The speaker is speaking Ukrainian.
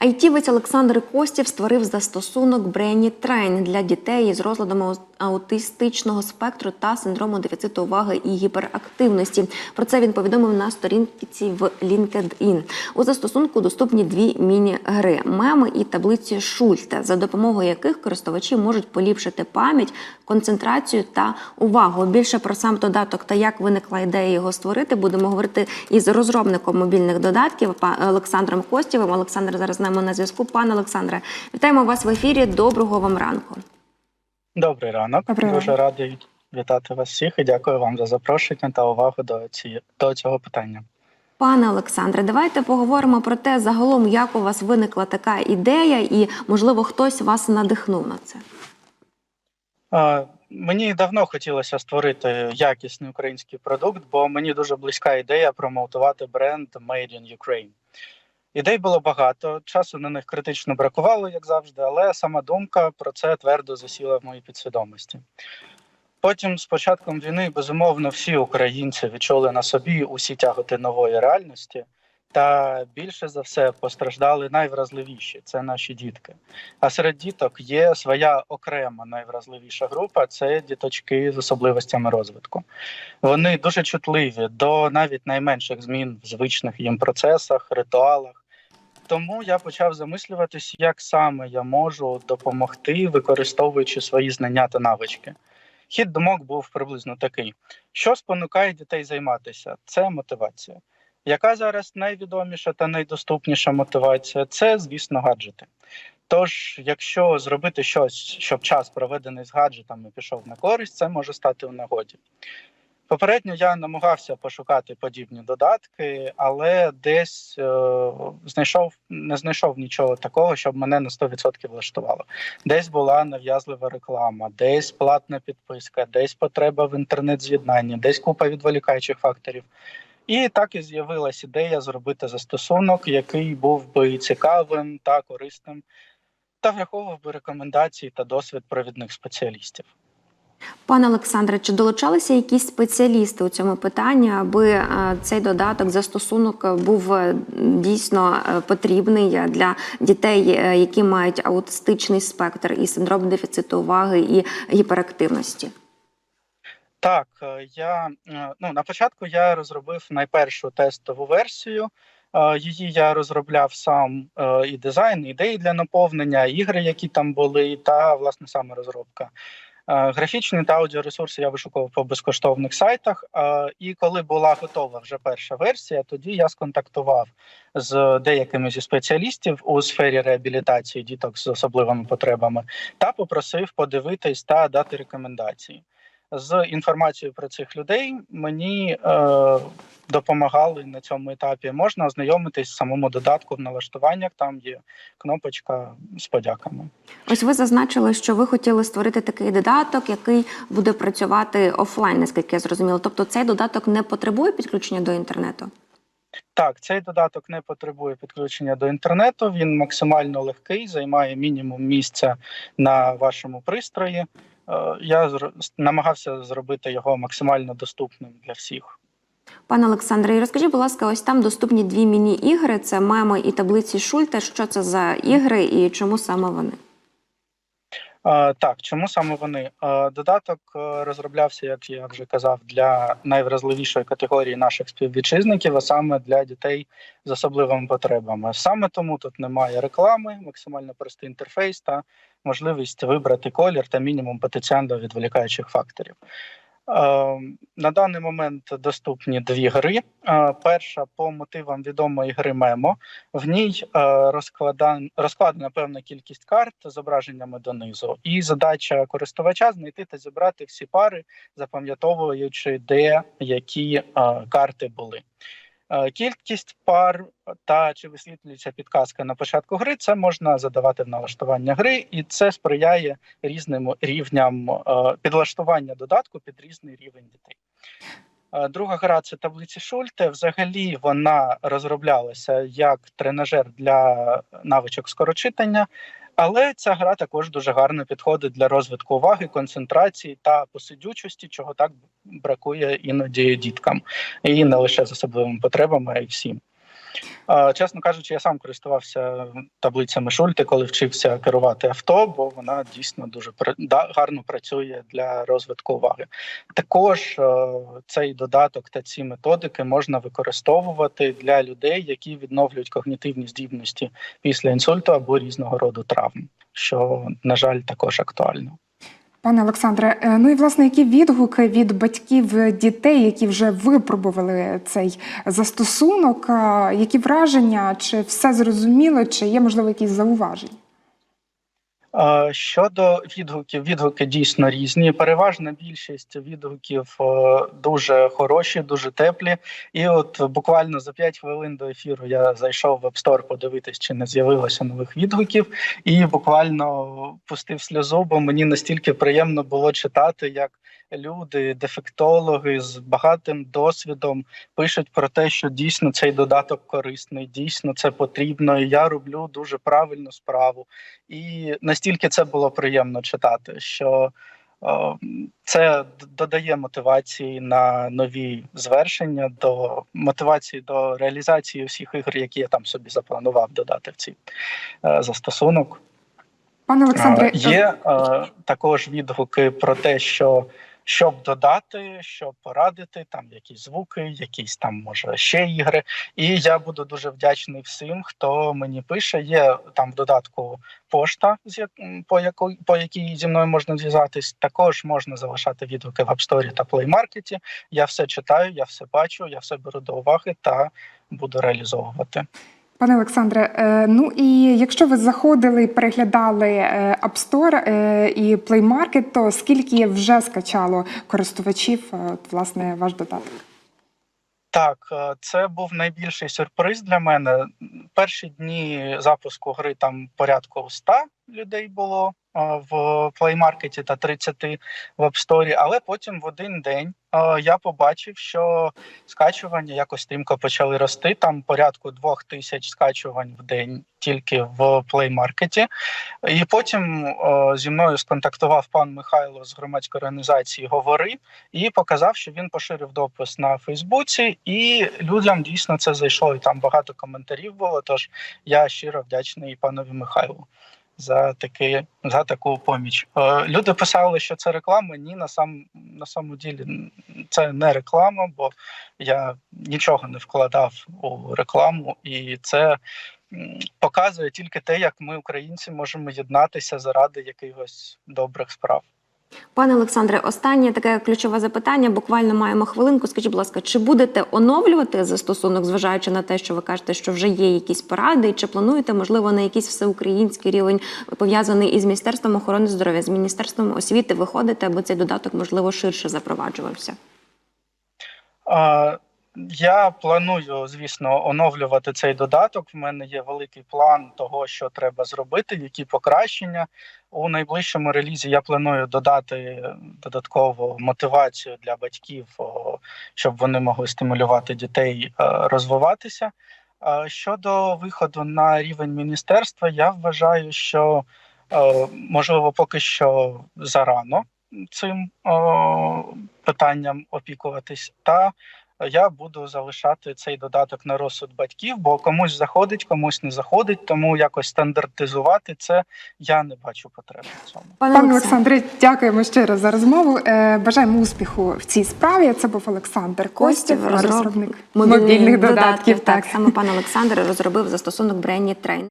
Айтівець Олександр Костів створив застосунок Brainy Train для дітей із розладами аутистичного спектру та синдрому дефіциту уваги і гіперактивності. Про це він повідомив на сторінці в LinkedIn. У застосунку доступні дві міні-гри меми і таблиці Шульта, за допомогою яких користувачі можуть поліпшити пам'ять, концентрацію та увагу. Більше про сам додаток та як виникла ідея його створити, будемо говорити із розробником мобільних додатків Олександром Костєвим. Олександр зараз з нами на зв'язку. Пане Олександре, вітаємо вас в ефірі. Доброго вам ранку. Добрий ранок. Добрий Дуже радий вітати вас всіх і дякую вам за запрошення та увагу до, ці, до цього питання. Пане Олександре, давайте поговоримо про те, загалом, як у вас виникла така ідея, і можливо хтось вас надихнув на це. Е, Мені давно хотілося створити якісний український продукт, бо мені дуже близька ідея промоутувати бренд Made in Ukraine. Ідей було багато, часу на них критично бракувало, як завжди, але сама думка про це твердо засіла в моїй підсвідомості. Потім, з початком війни, безумовно, всі українці відчули на собі усі тяготи нової реальності, та більше за все постраждали найвразливіші це наші дітки. А серед діток є своя окрема найвразливіша група це діточки з особливостями розвитку. Вони дуже чутливі до навіть найменших змін в звичних їм процесах, ритуалах. Тому я почав замислюватись, як саме я можу допомогти, використовуючи свої знання та навички. Хід думок був приблизно такий: що спонукає дітей займатися? Це мотивація. Яка зараз найвідоміша та найдоступніша мотивація? Це, звісно, гаджети. Тож, якщо зробити щось, щоб час проведений з гаджетами пішов на користь, це може стати в нагоді. Попередньо я намагався пошукати подібні додатки, але десь е, знайшов не знайшов нічого такого, щоб мене на 100% влаштувало. Десь була нав'язлива реклама, десь платна підписка, десь потреба в інтернет-з'єднанні, десь купа відволікаючих факторів. І так і з'явилась ідея зробити застосунок, який був би цікавим та корисним, та враховував би рекомендації та досвід провідних спеціалістів. Пане Олександре, чи долучалися якісь спеціалісти у цьому питанні, аби е, цей додаток застосунок е, був е, дійсно потрібний для дітей, які мають аутистичний спектр і синдром дефіциту уваги і гіперактивності? Так, я ну на початку я розробив найпершу тестову версію. Її я розробляв сам і дизайн, ідеї для наповнення, ігри, які там були, та власне саме розробка. Е, Графічні та аудіоресурси я вишукував по безкоштовних сайтах. е, І коли була готова вже перша версія, тоді я сконтактував з деякими зі спеціалістів у сфері реабілітації діток з особливими потребами та попросив подивитись та дати рекомендації з інформацією про цих людей мені е, допомагали на цьому етапі. Можна ознайомитись в самому додатку в налаштуваннях. Там є кнопочка з подяками. Ось ви зазначили, що ви хотіли створити такий додаток, який буде працювати офлайн, наскільки я зрозуміла. Тобто цей додаток не потребує підключення до інтернету. Так, цей додаток не потребує підключення до інтернету. Він максимально легкий, займає мінімум місця на вашому пристрої. Е, Я намагався зробити його максимально доступним для всіх. Пане Олександре, розкажіть, будь ласка, ось там доступні дві міні-ігри: це мемо і таблиці Шульта. Що це за ігри і чому саме вони? Так, чому саме вони? Додаток е, розроблявся, як я вже казав, для найвразливішої категорії наших співвітчизників, а саме для дітей з особливими потребами. Саме тому тут немає реклами, максимально простий інтерфейс та можливість вибрати колір та мінімум потенціально відволікаючих факторів. Е, На даний момент доступні дві гри. Е, Перша по мотивам відомої гри Мемо. В ній е, розкладан, розкладена певна кількість карт з зображеннями донизу, і задача користувача знайти та зібрати всі пари, запам'ятовуючи, де які е, карти були. Е, Кількість пар та чи висвітлюється підказка на початку гри, це можна задавати в налаштування гри, і це сприяє різним рівням е, підлаштування додатку під різний рівень дітей. Е, Друга гра це таблиці Шульте. Взагалі вона розроблялася як тренажер для навичок скорочитання, але ця гра також дуже гарно підходить для розвитку уваги, концентрації та посидючості, чого так бракує іноді діткам, і не лише з особливими потребами, а й всім. Чесно кажучи, я сам користувався таблицями Шульти, коли вчився керувати авто, бо вона дійсно дуже гарно працює для розвитку уваги. Також е, цей додаток та ці методики можна використовувати для людей, які відновлюють когнітивні здібності після інсульту або різного роду травм, що на жаль також актуально. Пане Олександре, е, ну і власне, які відгуки від батьків дітей, які вже випробували цей застосунок, які враження, чи все зрозуміло, чи є можливо якісь зауваження? Щодо відгуків, відгуки дійсно різні. Переважна більшість відгуків е, дуже хороші, дуже теплі. І от буквально за 5 хвилин до ефіру я зайшов в App Store подивитись, чи не з'явилося нових відгуків, і буквально пустив сльозу, бо мені настільки приємно було читати, як люди, дефектологи з багатим досвідом пишуть про те, що дійсно цей додаток корисний, дійсно це потрібно. і Я роблю дуже правильну справу. І настільки це було приємно читати, що е, це додає мотивації на нові звершення, до мотивації до реалізації всіх ігор, які я там собі запланував додати в цей е, застосунок. Пане Олександре, Е, Є е, також відгуки про те, що щоб додати, щоб порадити, там якісь звуки, якісь там може ще ігри. І я буду дуже вдячний всім, хто мені пише. Є там в додатку пошта, по яко, по якій зі мною можна зв'язатись. Також можна залишати відгуки в App Store та Play Market. Я все читаю, я все бачу, я все беру до уваги та буду реалізовувати. Пане Олександре, е, ну і якщо ви заходили і переглядали е, App Store е, і Play Market, то скільки вже скачало користувачів власне ваш додаток? Так, це був найбільший сюрприз для мене. Перші дні запуску гри там порядку 100 людей було в Play Market та 30 в App Store, але потім в один день е, я побачив, що скачування якось стрімко почали рости. Там порядку двох тисяч скачувань в день тільки в Play Market. І потім е, зі мною сконтактував пан Михайло з громадської організації Говори і показав, що він поширив допис на Фейсбуці, і людям дійсно це зайшло. І там багато коментарів було. Тож я щиро вдячний панові Михайлу за таке за таку поміч. Е, люди писали, що це реклама. Ні, на сам на самому ділі це не реклама, бо я нічого не вкладав у рекламу, і це показує тільки те, як ми, українці, можемо єднатися заради якихось добрих справ. Пане Олександре, останнє таке ключове запитання. Буквально маємо хвилинку. Скажіть, будь ласка, чи будете оновлювати застосунок, зважаючи на те, що ви кажете, що вже є якісь поради, і чи плануєте, можливо, на якийсь всеукраїнський рівень пов'язаний із міністерством охорони здоров'я, з міністерством освіти виходити, аби цей додаток можливо ширше запроваджувався? А, Я планую, звісно, оновлювати цей додаток. В мене є великий план того, що треба зробити, які покращення. У найближчому релізі я планую додати додаткову мотивацію для батьків, щоб вони могли стимулювати дітей е, розвиватися. Щодо виходу на рівень міністерства, я вважаю, що е, можливо поки що зарано цим питанням опікуватись, та я буду залишати цей додаток на розсуд батьків, бо комусь заходить, комусь не заходить. Тому якось стандартизувати це я не бачу потреби в цьому. Пане Олександре, дякуємо ще раз за розмову. Е, Бажаємо успіху в цій справі. Це був Олександр Костів, розроб- розробник мобільних, мобільних додатків. додатків. Так, саме пан Олександр розробив застосунок Brainy Train.